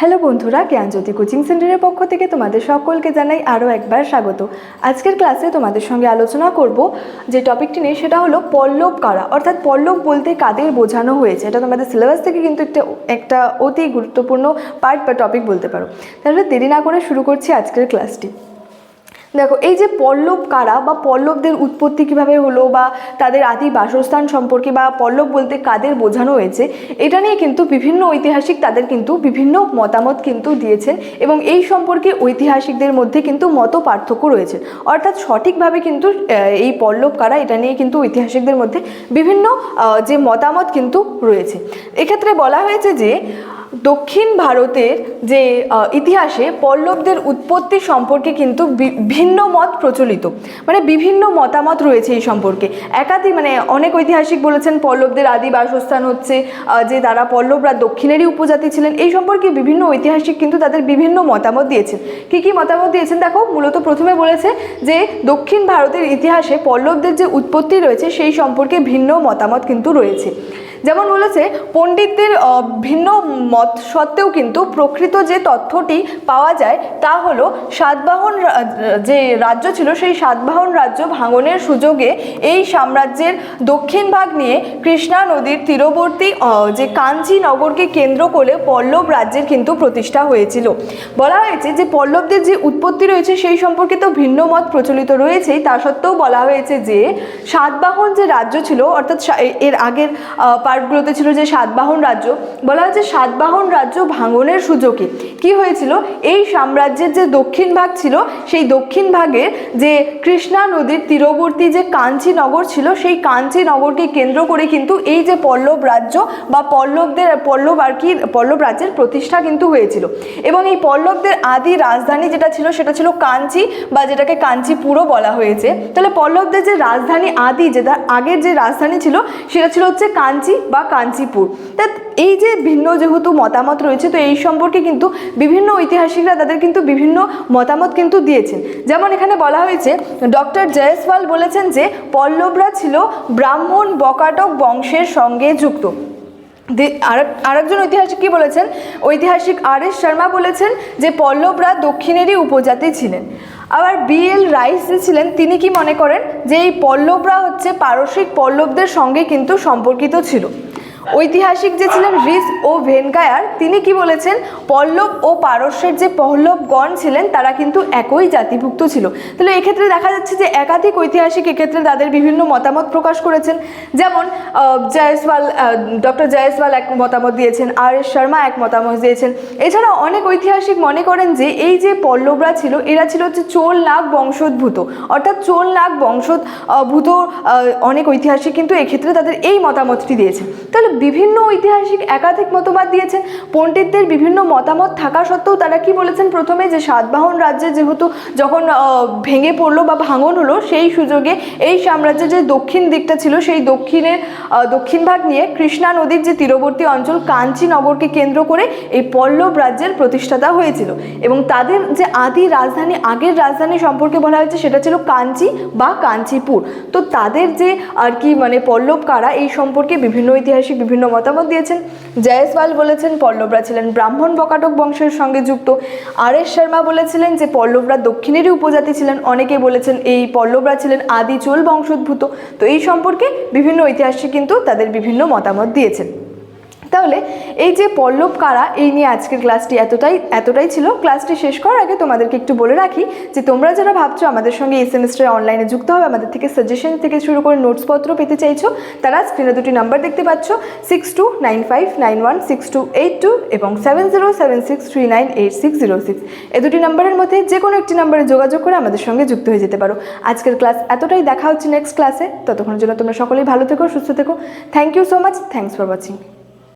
Hello বন্ধুরা, জ্ঞানজ্যোতি coaching সেন্টারের পক্ষ থেকে তোমাদের সকলকে জানাই আরও একবার স্বাগত। আজকের ক্লাসে তোমাদের সঙ্গে আলোচনা করব যে টপিকটি নিয়ে, সেটা হলো পল্লব কারা? অর্থাৎ পল্লব বলতে কাদের বোঝানো হয়েছে? এটা তোমাদের সিলেবাস থেকে কিন্তু একটা একটা অতি গুরুত্বপূর্ণ পার্ট বা টপিক বলতে পারো। তাহলে দেরি না করে শুরু করছি আজকের ক্লাসটি দেখো, এই যে পল্লব কারা বা পল্লবদের উৎপত্তি কীভাবে হলো বা তাদের আদি বাসস্থান সম্পর্কে বা পল্লব বলতে কাদের বোঝানো হয়েছে, এটা নিয়ে কিন্তু বিভিন্ন ঐতিহাসিক তাদের কিন্তু বিভিন্ন মতামত কিন্তু দিয়েছেন এবং এই সম্পর্কে ঐতিহাসিকদের মধ্যে কিন্তু মত পার্থক্য রয়েছে। অর্থাৎ সঠিকভাবে কিন্তু এই পল্লব কারা, এটা নিয়ে কিন্তু ঐতিহাসিকদের মধ্যে বিভিন্ন যে মতামত কিন্তু রয়েছে। এক্ষেত্রে বলা হয়েছে যে দক্ষিণ ভারতের যে ইতিহাসে পল্লবদের উৎপত্তি সম্পর্কে কিন্তু ভিন্ন মত প্রচলিত। মানে বিভিন্ন মতামত রয়েছে এই সম্পর্কে। একাধিক মানে অনেক ঐতিহাসিক বলেছেন, পল্লবদের আদি বাসস্থান হচ্ছে যে তারা পল্লবরা দক্ষিণেরই উপজাতি ছিলেন। এই সম্পর্কে বিভিন্ন ঐতিহাসিক কিন্তু তাদের বিভিন্ন মতামত দিয়েছেন। কি কি মতামত দিয়েছেন? দেখো, মূলত প্রথমে বলেছে যে, দক্ষিণ ভারতের ইতিহাসে পল্লবদের যে উৎপত্তি রয়েছে, সেই সম্পর্কে ভিন্ন মতামত কিন্তু রয়েছে। যেমন বলেছে, পণ্ডিতদের ভিন্ন মত সত্ত্বেও কিন্তু প্রকৃত যে তথ্যটি পাওয়া যায় তা হলো সাতবাহন যে রাজ্য ছিল সেই সাতবাহন রাজ্য ভাঙনের সুযোগে এই সাম্রাজ্যের দক্ষিণ ভাগ নিয়ে কৃষ্ণা নদীর তীরবর্তী যে কাঞ্চি নগরকে কেন্দ্র করে পল্লব রাজ্যের কিন্তু প্রতিষ্ঠা হয়েছিল। বলা হয়েছে যে পল্লবদের যে উৎপত্তি রয়েছে সেই সম্পর্কে তো ভিন্ন মত প্রচলিত রয়েছেই তা সত্ত্বেও বলা হয়েছে যে সাতবাহন যে রাজ্য ছিল অর্থাৎ এর আগের আহ, পার্টগুলোতে ছিল যে সাতবাহন রাজ্য বলা হয়েছে সাতবাহন রাজ্য ভাঙনের সুযোগে কি হয়েছিল? এই সাম্রাজ্যের যে দক্ষিণ ভাগ ছিল, সেই দক্ষিণ ভাগের যে কৃষ্ণা নদীর তীরবর্তী যে কাঞ্চি নগর ছিল, সেই কাঞ্চি নগরকে কেন্দ্র করে কিন্তু এই যে পল্লব রাজ্য বা পল্লবদের, পল্লব আর কি, পল্লব রাজ্যের প্রতিষ্ঠা কিন্তু হয়েছিল। এবং এই পল্লবদের আদি রাজধানী যেটা ছিল, সেটা ছিল কাঞ্চি বা যেটাকে কাঞ্চিপুরও বলা হয়েছে। তাহলে পল্লবদের যে রাজধানী আদি, যেটা আগের যে রাজধানী ছিল, সেটা ছিল হচ্ছে কাঞ্চি বা কাঞ্চিপুর। তা এই যে ভিন্ন যেহেতু মতামত রয়েছে, তো এই সম্পর্কে কিন্তু বিভিন্ন ঐতিহাসিকরা তাদের কিন্তু বিভিন্ন মতামত কিন্তু দিয়েছেন। যেমন এখানে বলা হয়েছে, ডক্টর জয়সওয়াল বলেছেন যে, পল্লবরা ছিল ব্রাহ্মণ বকাটক বংশের সঙ্গে যুক্ত। আরেকজন ঐতিহাসিক কি বলেছেন? ঐতিহাসিক আর এস শর্মা বলেছেন যে, পল্লবরা দক্ষিণেরই উপজাতি ছিলেন। আবার বি এল রাইস যে ছিলেন, তিনি কি মনে করেন? যে এই পল্লবরা হচ্ছে পারসিক পল্লবদের সঙ্গে কিন্তু সম্পর্কিত ছিল। ঐতিহাসিক যে ছিলেন রিস ও ভেনকায়ার তিনি কি বলেছেন? পল্লব ও পারস্যের যে পল্লবগণ ছিলেন, তারা কিন্তু একই জাতিভুক্ত ছিল। তাহলে এক্ষেত্রে দেখা যাচ্ছে যে একাধিক ঐতিহাসিক এক্ষেত্রে তাদের বিভিন্ন মতামত প্রকাশ করেছেন। যেমন জয়সওয়াল ডক্টর জয়সওয়াল এক মতামত দিয়েছেন, আর এস শর্মা এক মতামত দিয়েছেন। এছাড়া অনেক ঐতিহাসিক মনে করেন যে এই যে পল্লবরা ছিল, এরা ছিল হচ্ছে চোল নাগ বংশোদ্ভূত। অর্থাৎ চোল নাগ বংশোদ্ভূত অনেক ঐতিহাসিক কিন্তু এক্ষেত্রে তাদের এই মতামতটি দিয়েছেন। তাহলে বিভিন্ন ঐতিহাসিক একাধিক মতবাদ দিয়েছেন। পণ্ডিতদের বিভিন্ন মতামত থাকা সত্ত্বেও তারা কি বলেছেন? প্রথমে যে সাতবাহন রাজ্যে যেহেতু যখন ভেঙে পড়ল বা ভাঙন হলো, সেই সুযোগে এই সাম্রাজ্যের যে দক্ষিণ দিকটা ছিল, সেই দক্ষিণের দক্ষিণ ভাগ নিয়ে কৃষ্ণা নদীর যে তীরবর্তী অঞ্চল, কাঞ্চি নগরকে কেন্দ্র করে এই পল্লব রাজ্যের প্রতিষ্ঠাতা হয়েছিল। এবং তাদের যে আদি রাজধানী, আগের রাজধানী সম্পর্কে বলা হয়েছে, সেটা ছিল কাঞ্চি বা কাঞ্চিপুর। তো তাদের যে আর কি মানে পল্লব কারা, এই সম্পর্কে বিভিন্ন ঐতিহাসিক বিভিন্ন মতামত দিয়েছেন। জয়সওয়াল বলেছেন, পল্লবরা ছিলেন ব্রাহ্মণ বকাটক বংশের সঙ্গে যুক্ত। আর এস শর্মা বলেছিলেন যে, পল্লবরা দক্ষিণেরই উপজাতি ছিলেন। অনেকে বলেছেন এই পল্লবরা ছিলেন আদি চোল বংশোদ্ভূত। তো এই সম্পর্কে বিভিন্ন ঐতিহাসিক কিন্তু তাদের বিভিন্ন মতামত দিয়েছেন। তাহলে এই যে পল্লব কারা, এই নিয়ে আজকের ক্লাসটি এতটাই এতটাই ছিল। ক্লাসটি শেষ করার আগে তোমাদেরকে একটু বলে রাখি যে তোমরা যারা ভাবছ আমাদের সঙ্গে এই সেমিস্টারে অনলাইনে যুক্ত হবে, আমাদের থেকে সাজেশন থেকে শুরু করে নোটসপত্র পেতে চাইছো, তারা স্ক্রিনে দুটি নাম্বার দেখতে পাচ্ছ six two nine five nine one six two eight two এবং seven zero seven six three nine eight six zero six এই দুটি নাম্বারের মধ্যে যে কোনো একটি নাম্বারে যোগাযোগ করে আমাদের সঙ্গে যুক্ত হয়ে যেতে পারো। আজকের ক্লাস এতটাই, দেখা হচ্ছে নেক্সট ক্লাসে ততক্ষণের জন্য তোমরা সকলেই ভালো থেকো, সুস্থ থেকো। Thank you so much thanks for watching